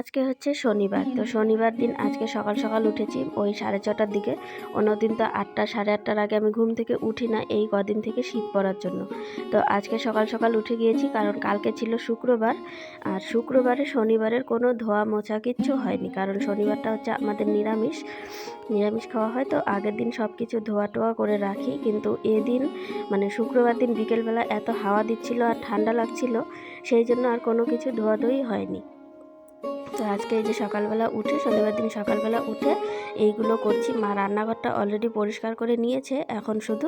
আজকে হচ্ছে শনিবার। তো শনিবার দিন আজকে সকাল সকাল উঠেছি। ওই সাড়ে ছটার দিকে। অন্যদিন তো আটটা, সাড়ে আটটার আগে আমি ঘুম থেকে উঠি না এই কদিন থেকে শীত পড়ার জন্য। তো আজকে সকাল সকাল উঠে গিয়েছি কারণ কালকে ছিল শুক্রবার। আর শুক্রবারে, শনিবারের কোনো ধোয়া মোছা কিচ্ছু হয়নি। কারণ শনিবারটা হচ্ছে আমাদের নিরামিষ। নিরামিষ খাওয়া হয় তো আগের দিন সব কিছু ধোয়া টোয়া করে রাখি। কিন্তু এদিন মানে শুক্রবার দিন বিকেলবেলা এত হাওয়া দিচ্ছিল আর ঠান্ডা লাগছিল, সেই জন্য আর কোনো কিছু ধোয়া ধোয়াধুয়ি হয়নি। তো আজকে এই যে সকালবেলা উঠে, শনিবার দিন সকালবেলা উঠে এইগুলো করছি। মা রান্নাঘরটা অলরেডি পরিষ্কার করে নিয়েছে। এখন শুধু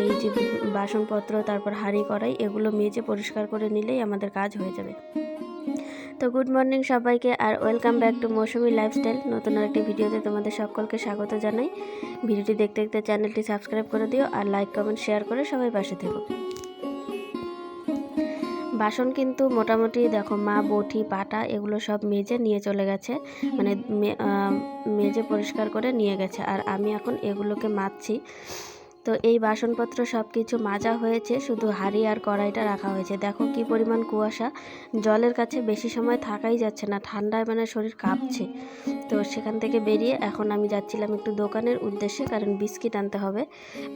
এই যে বাসনপত্র, তারপর হাঁড়ি, কড়াই এগুলো মেজে পরিষ্কার করে নিলেই আমাদের কাজ হয়ে যাবে। তো গুড মর্নিং সবাইকে আর welcome back to Mousumi lifestyle নতুন আরেকটি ভিডিওতে তোমাদের সকলকে স্বাগত জানাই। ভিডিওটি দেখতে দেখতে চ্যানেলটি সাবস্ক্রাইব করে দিও আর লাইক কমেন্ট শেয়ার করে সবাই পাশে থেকো। বাসন কিন্তু মোটামুটি দেখো মা, বটি পাটা এগুলো সব মেজে নিয়ে চলে গেছে। মানে মেজে পরিষ্কার করে নিয়ে গেছে। আর আমি এখন এগুলোকে মাজছি তো এই বাসনপত্র সব কিছু মাজা হয়েছে, শুধু হাঁড়ি আর কড়াইটা রাখা হয়েছে। দেখো কি পরিমাণ কুয়াশা। জলের কাছে বেশি সময় থাকাই যাচ্ছে না, ঠান্ডায় মানে শরীর কাঁপছে। তো সেখান থেকে বেরিয়ে এখন আমি যাচ্ছিলাম একটু দোকানের উদ্দেশ্যে, কারণ বিস্কিট আনতে হবে।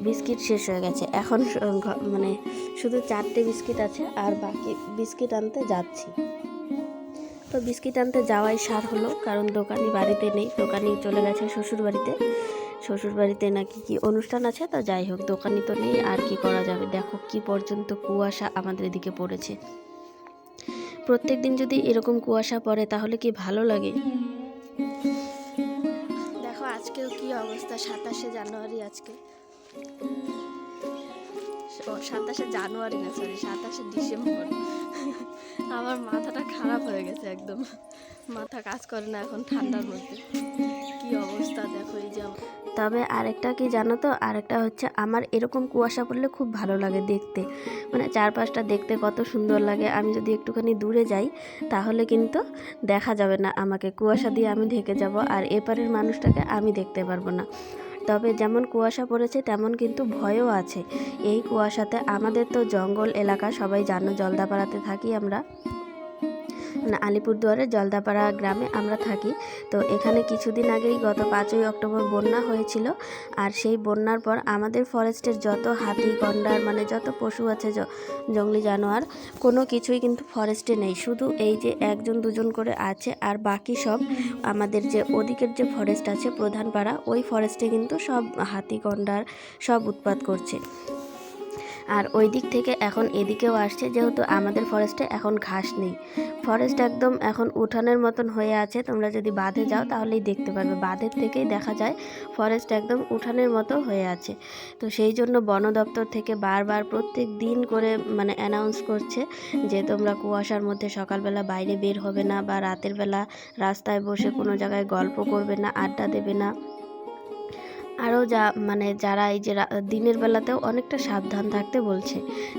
বিস্কিট শেষ হয়ে গেছে। এখন মানে শুধু চারটে বিস্কিট আছে, আর বাকি বিস্কিট আনতে যাচ্ছি। তো বিস্কিট আনতে যাওয়াই সার হলো, কারণ দোকানি বাড়িতে নেই, দোকানি চলে গেছে শ্বশুর বাড়িতে শ্বশুর বাড়িতে নাকি কি অনুষ্ঠান আছে? তো যাই হোক দোকানি তো নেই, আর কি করা যাবে? দেখো কি পর্যন্ত কুয়াশা আমাদের এদিকে পড়েছে। প্রত্যেক দিন যদি এরকম কুয়াশা পড়ে, তাহলে কি ভালো লাগে? দেখো আজকেও কি অবস্থা, সাতাশে জানুয়ারি আজকে। সাতাশে জানুয়ারি না সরি সাতাশে ডিসেম্বর। আমার মাথাটা খারাপ হয়ে গেছে একদম। মাথা কাজ করে না এখন ঠান্ডার মধ্যে। কি অবস্থা দেখো এই যে তবে আরেকটা কি জানো তো? আরেকটা হচ্ছে আমার এরকম কুয়াশা পড়লে খুব ভালো লাগে দেখতে। মানে চারপাশটা দেখতে কত সুন্দর লাগে। আমি যদি একটুখানি দূরে যাই, তাহলে কিন্তু দেখা যাবে না আমাকে। কুয়াশা দিয়ে আমি ঢেকে যাব আর এপারের মানুষটাকে আমি দেখতে পারব না। তবে যেমন কুয়াশা পড়েছে, তেমন কিন্তু ভয়ও আছে। এই কুয়াশাতে আমাদের তো জঙ্গল এলাকা, সবাই জানো, জলদাপাড়াতে থাকি আমরা। আলিপুরদুয়ারের জলদাপাড়া গ্রামে আমরা থাকি। তো এখানে কিছুদিন আগেই গত পাঁচই অক্টোবর বন্যা হয়েছিল। আর সেই বন্যার পর আমাদের ফরেস্টের যত হাতি, গন্ডার মানে যত পশু আছে জঙ্গলি জানোয়ার, কোনো কিছুই কিন্তু ফরেস্টে নেই। শুধু এই যে একজন, দুজন করে আছে আর বাকি সব আমাদের যে ওদিকের যে ফরেস্ট আছে, প্রধান পাড়া, ওই ফরেস্টে কিন্তু সব হাতি, গন্ডার সব উৎপাত করছে। আর ওই দিক থেকে এখন এদিকেও আসছে, যেহেতু আমাদের ফরেস্টে এখন ঘাস নেই। ফরেস্ট একদম এখন উঠানের মতন হয়ে আছে, তোমরা যদি বাঁধে যাও তাহলেই দেখতে পারবে। বাঁধের থেকেই দেখা যায় ফরেস্ট একদম উঠানের মতো হয়ে আছে। তো সেই জন্য বন দপ্তর থেকে বারবার প্রত্যেক দিন করে মানে অ্যানাউন্স করছে যে তোমরা কুয়াশার মধ্যে সকালবেলা বাইরে বের হবে না বা রাতের বেলা রাস্তায় বসে কোনো জায়গায় গল্প করবে না, আড্ডা দেবে না। আরও যা মানে যারা এই যে দিনের বেলাতেও অনেকটা সাবধান থাকতে বলছে।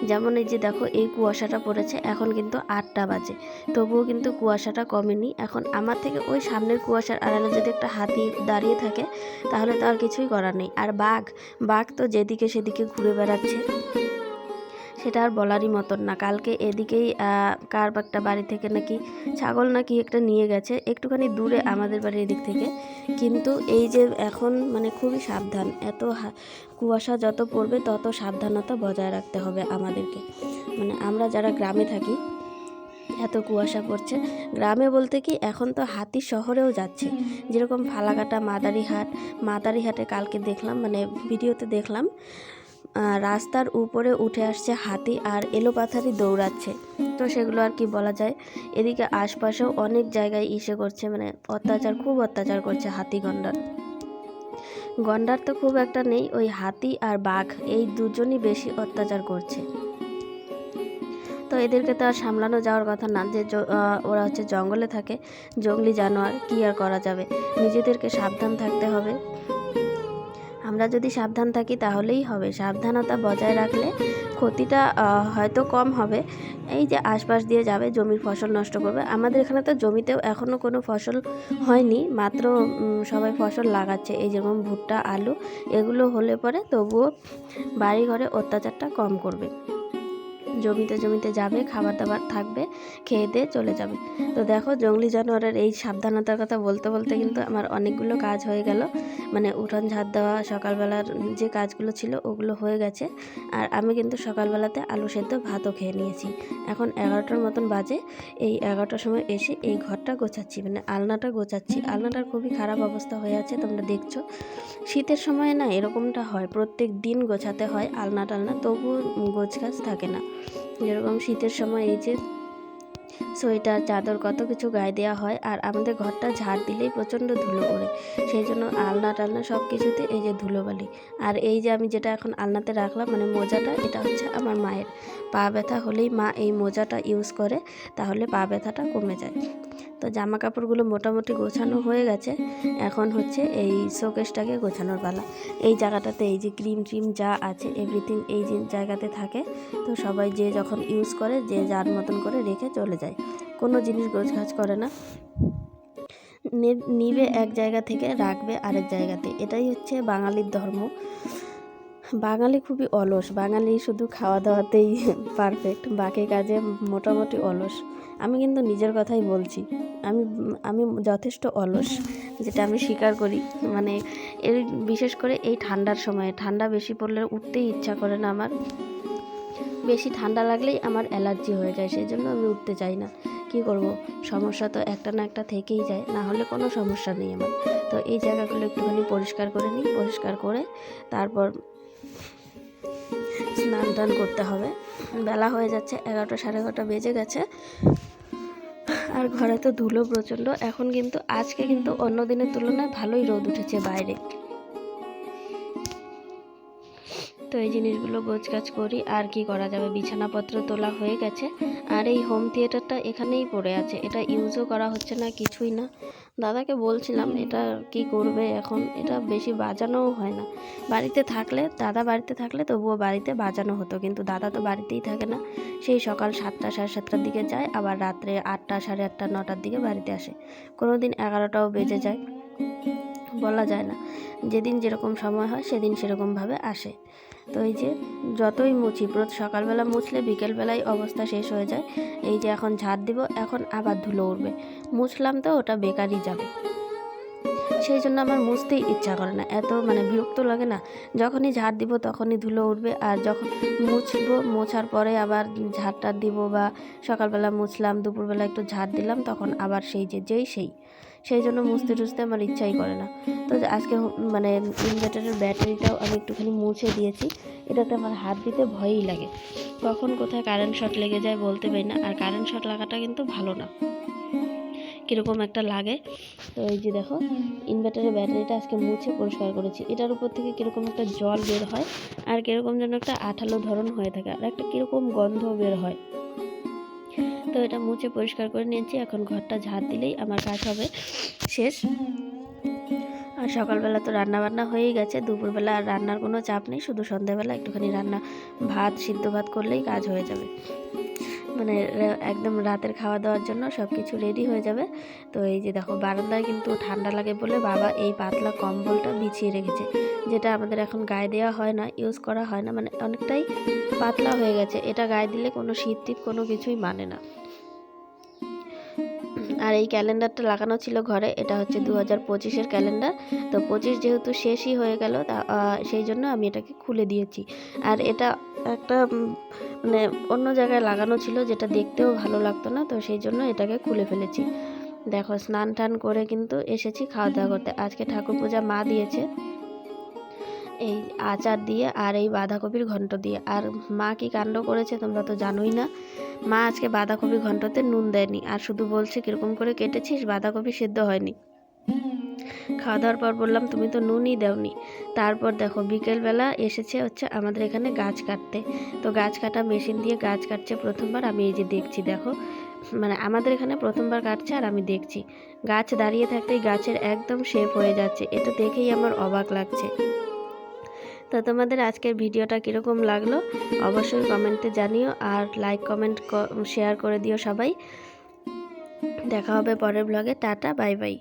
যেমন এই যে দেখো, এই কুয়াশাটা পড়েছে, এখন কিন্তু আটটা বাজে। তবুও কিন্তু কুয়াশাটা কমেনি। এখন আমার থেকে ওই সামনের কুয়াশার আড়ালে যদি একটা হাতি দাঁড়িয়ে থাকে, তাহলে তো আর কিছুই করার নেই। আর বাঘ বাঘ তো যেদিকে সেদিকে ঘুরে বেড়াচ্ছে। সেটা আর বলারই মতন না। কালকে এদিকেই কার একটা বাড়ি থেকে নাকি ছাগল নাকি একটা নিয়ে গেছে, একটুখানি দূরে আমাদের বাড়ির এদিক থেকে। কিন্তু এই যে এখন মানে খুবই সাবধান, এত কুয়াশা যত পড়বে তত সাবধানতা বজায় রাখতে হবে আমাদেরকে। মানে আমরা যারা গ্রামে থাকি, এত কুয়াশা পড়ছে। গ্রামে বলতে কি, এখন তো হাতি শহরেও যাচ্ছে। যেরকম ফালাকাটা মাদারিহাট, মাদারিহাটে কালকে দেখলাম মানে ভিডিওতে দেখলাম রাস্তার উপরে উঠে আসছে হাতি আর এলোপাথারি দৌড়াচ্ছে। তো সেগুলো আর কি বলা যায়। এদিকে আশপাশেও অনেক জায়গায় ইসে করছে মানে অত্যাচার, খুব অত্যাচার করছে হাতি গন্ডার। গন্ডার তো খুব একটা নেই, ওই হাতি আর বাঘ, এই দুজনই বেশি অত্যাচার করছে। তো এদেরকে তো আর সামলানো যাওয়ার কথা না, যে ওরা হচ্ছে জঙ্গলে থাকে, জঙ্গলি জানোয়ার, কী আর করা যাবে? নিজেদেরকে সাবধান থাকতে হবে। আমরা যদি সাবধান থাকি তাহলেই হবে। সাবধানতা বজায় রাখলে ক্ষতিটা হয়তো কম হবে। এই যে আশপাশ দিয়ে যাবে, জমির ফসল নষ্ট করবে। আমাদের এখানে তো জমিতেও এখনও কোনো ফসল হয়নি, মাত্র সবাই ফসল লাগাচ্ছে। এই যেমন ভুট্টা, আলু, এগুলো হলে পরে তবুও বাড়ি ঘরে অত্যাচারটা কম করবে। জমিতে জমিতে যাবে খাবার দাবার থাকবে খেয়ে দিয়ে চলে যাবে। তো দেখো জঙ্গলি জানোয়ারের এই সাবধানতার কথা বলতে বলতে কিন্তু আমার অনেকগুলো কাজ হয়ে গেল। মানে উঠোন ঝাড় দেওয়া সকালবেলার যে কাজগুলো ছিল ওগুলো হয়ে গেছে। আর আমি কিন্তু সকালবেলাতে আলু সেদ্ধ ভাতও খেয়ে নিয়েছি। এখন এগারোটার মতন বাজে। এই এগারোটার সময় এসে এই ঘরটা গোছাচ্ছি মানে আলনাটা গোছাচ্ছি। আলনাটার খুবই খারাপ অবস্থা হয়ে আছে তোমরা দেখছ। শীতের সময় না এরকমটা হয় প্রত্যেক দিন গোছাতে হয় আলনা টালনা তবুও গোছ গাছ থাকে না। যেরকম শীতের সময় এই যে সোয়েটার, চাদর কত কিছু গায়ে দেওয়া হয় আর আমাদের ঘরটা ঝাড় দিলেই প্রচণ্ড ধুলো পড়ে। সেই জন্য আলনা টালনা সব কিছুতে এই যে ধুলোবালি। আর এই যে আমি যেটা এখন আলনাতে রাখলাম মানে মোজাটা, এটা হচ্ছে আমার মায়ের। পা ব্যথা হলেই মা এই মোজাটা ইউজ করে, তাহলে পা ব্যথাটা কমে যায়। তো জামা কাপড়গুলো মোটামুটি গোছানো হয়ে গেছে। এখন হচ্ছে এই শোকেসটাকে গোছানোর পালা। এই জায়গাটাতে এই যে ক্রিম ট্রিম যা আছে এভরিথিং এই যে জায়গাতে থাকে, তো সবাই যে যখন ইউজ করে, যে যার মতন করে রেখে চলে যায়। কোনো জিনিস গোছগাছ করে না। নে- নিবে এক জায়গা থেকে, রাখবে আরেক জায়গাতে। এটাই হচ্ছে বাঙালির ধর্ম। বাঙালি খুবই অলস। বাঙালি শুধু খাওয়া দাওয়াতেই পারফেক্ট বাকি কাজে মোটামুটি অলস। আমি কিন্তু নিজের কথাই বলছি। আমি আমি যথেষ্ট অলস, যেটা আমি স্বীকার করি। মানে এর বিশেষ করে এই ঠান্ডার সময়ে। ঠান্ডা বেশি পড়লে উঠতেই ইচ্ছা করে না আমার। বেশি ঠান্ডা লাগলেই আমার অ্যালার্জি হয়ে যায় সেই জন্য আমি উঠতে চাই না। কি করব? সমস্যা তো একটা না একটা থেকেই যায়। না হলে কোনো সমস্যা নেই আমার। তো এই জায়গাগুলো একটুখানি পরিষ্কার করে নিই, পরিষ্কার করে তারপর স্নান টান করতে হবে। বেলা হয়ে যাচ্ছে, এগারোটা সাড়ে এগারোটা বেজে গেছে। আর ঘরে তো ধুলো প্রচণ্ড। এখন কিন্তু, আজকে কিন্তু অন্য দিনের তুলনায় ভালোই রোদ উঠেছে বাইরে। তো এই জিনিসগুলো গোছগাছ করি। আর কি করা যাবে? বিছানাপত্র তোলা হয়ে গেছে। আর এই হোম থিয়েটারটা এখানেই পড়ে আছে। এটা ইউজও করা হচ্ছে না, কিছুই না। দাদাকে বলছিলাম, এটা কি করবে এখন? এটা বেশি বাজানোও হয় না। বাড়িতে থাকলে, দাদা বাড়িতে থাকলে তবুও বাড়িতে বাজানো হতো। কিন্তু দাদা তো বাড়িতেই থাকে না। সেই সকাল সাতটা, সাড়ে সাতটার দিকে যায়, আবার রাত্রে আটটা, সাড়ে আটটা, নটার দিকে বাড়িতে আসে। কোনো দিন এগারোটাও বেজে যায়। বলা যায় না। যেদিন যেরকম সময় হয়, সেদিন সেরকমভাবে আসে। তো এই যে, যতই মুছি, প্রত সকালবেলা মুছলে বিকেলবেলায় অবস্থা শেষ হয়ে যায়। এই যে, এখন ঝাড় দিব, এখন আবার ধুলো উঠবে মুছলাম তো, ওটা বেকারই যাবে। সেই জন্য আমার মুছতেই ইচ্ছা করে না। এত মানে বিরক্ত লাগে না। যখনই ঝাড় দিব, তখনই ধুলো উঠবে আর যখন মুছবো, মোছার পরে আবার ঝাড়টার দিব বা সকালবেলা মুছলাম, দুপুরবেলা একটু ঝাড় দিলাম, তখন আবার সেই যে, যেই সেই। সেই জন্য মুছতে টুছতে আমার ইচ্ছাই করে না। তো আজকে মানে ইনভার্টারের ব্যাটারিটাও আমি একটুখানি মুছে দিয়েছি। এটাতে আমার হাত দিতে ভয়ই লাগে। কখন কোথায় কারেন্ট শট লেগে যায় বলতে পারি না। আর কারেন্ট শট লাগাটা কিন্তু ভালো না। কীরকম একটা লাগে। তো এই যে দেখো ইনভার্টারের ব্যাটারিটা আজকে মুছে পরিষ্কার করেছি। এটার উপর থেকে কীরকম একটা জল বের হয়। আর কীরকম যেন একটা আঠালো ধরন হয়ে থাকে। আর একটা কীরকম গন্ধ বের হয়। তো এটা মুছে পরিষ্কার করে নিয়েছি। এখন ঘরটা ঝাড় দিলেই আমার কাজ হবে। শেষ। আর সকালবেলা তো রান্না বান্না হয়েই গেছে। দুপুরবেলা আর রান্নার কোনো চাপ নেই। শুধু সন্ধ্যাবেলা একটুখানি রান্না, ভাত, সিদ্ধ ভাত করলেই কাজ হয়ে যাবে। মানে একদম রাতের খাওয়া দাওয়ার জন্য সব কিছু রেডি হয়ে যাবে। তো এই যে দেখো, বারান্দায় কিন্তু ঠান্ডা লাগে বলে বাবা এই পাতলা কম্বলটা বিছিয়ে রেখেছে। যেটা আমাদের এখন গায়ে দেওয়া হয় না ইউজ করা হয় না। মানে অনেকটাই পাতলা হয়ে গেছে। এটা গায়ে দিলে কোনো শীত টিত কোনো কিছুই মানে না। আর এই ক্যালেন্ডারটা লাগানো ছিল ঘরে, এটা হচ্ছে দু হাজার পঁচিশের ক্যালেন্ডার। তো পঁচিশ যেহেতু শেষই হয়ে গেল, তা সেই জন্য আমি এটাকে খুলে দিয়েছি। আর এটা একটা মানে অন্য জায়গায় লাগানো ছিল যেটা দেখতেও ভালো লাগতো না, তো সেই জন্য এটাকে খুলে ফেলেছি। দেখো, স্নান টান করে কিন্তু এসেছি খাওয়া দাওয়া করতে। আজকে ঠাকুর পূজা মা দিয়েছে। এই আচার দিয়ে আর এই বাঁধাকপির ঘন্ট দিয়ে। আর মা কি কাণ্ড করেছে তোমরা তো জানোই না। মা আজকে বাঁধাকপি ঘন্টতে নুন দেয়নি। আর শুধু বলছে, কীরকম করে কেটেছিস? বাঁধাকপি সেদ্ধ হয়নি। খাওয়া দাওয়ার পর বললাম, তুমি তো নুনই দাওনি। তারপর দেখো, বিকেলবেলা এসেছে হচ্ছে আমাদের এখানে গাছ কাটতে। তো গাছ কাটা মেশিন দিয়ে গাছ কাটছে প্রথমবার। আমি এই যে দেখছি, দেখো। মানে আমাদের এখানে প্রথমবার কাটছে আর আমি দেখছি। গাছ দাঁড়িয়ে থাকতেই গাছের একদম শেপ হয়ে যাচ্ছে। এটা দেখেই আমার অবাক লাগছে। তো তোমাদের আজকের ভিডিওটা কীরকম লাগল অবশ্যই কমেন্টে জানিও আর লাইক কমেন্ট শেয়ার করে দিও সবাই। দেখা হবে পরের ব্লগে টাটা বাই বাই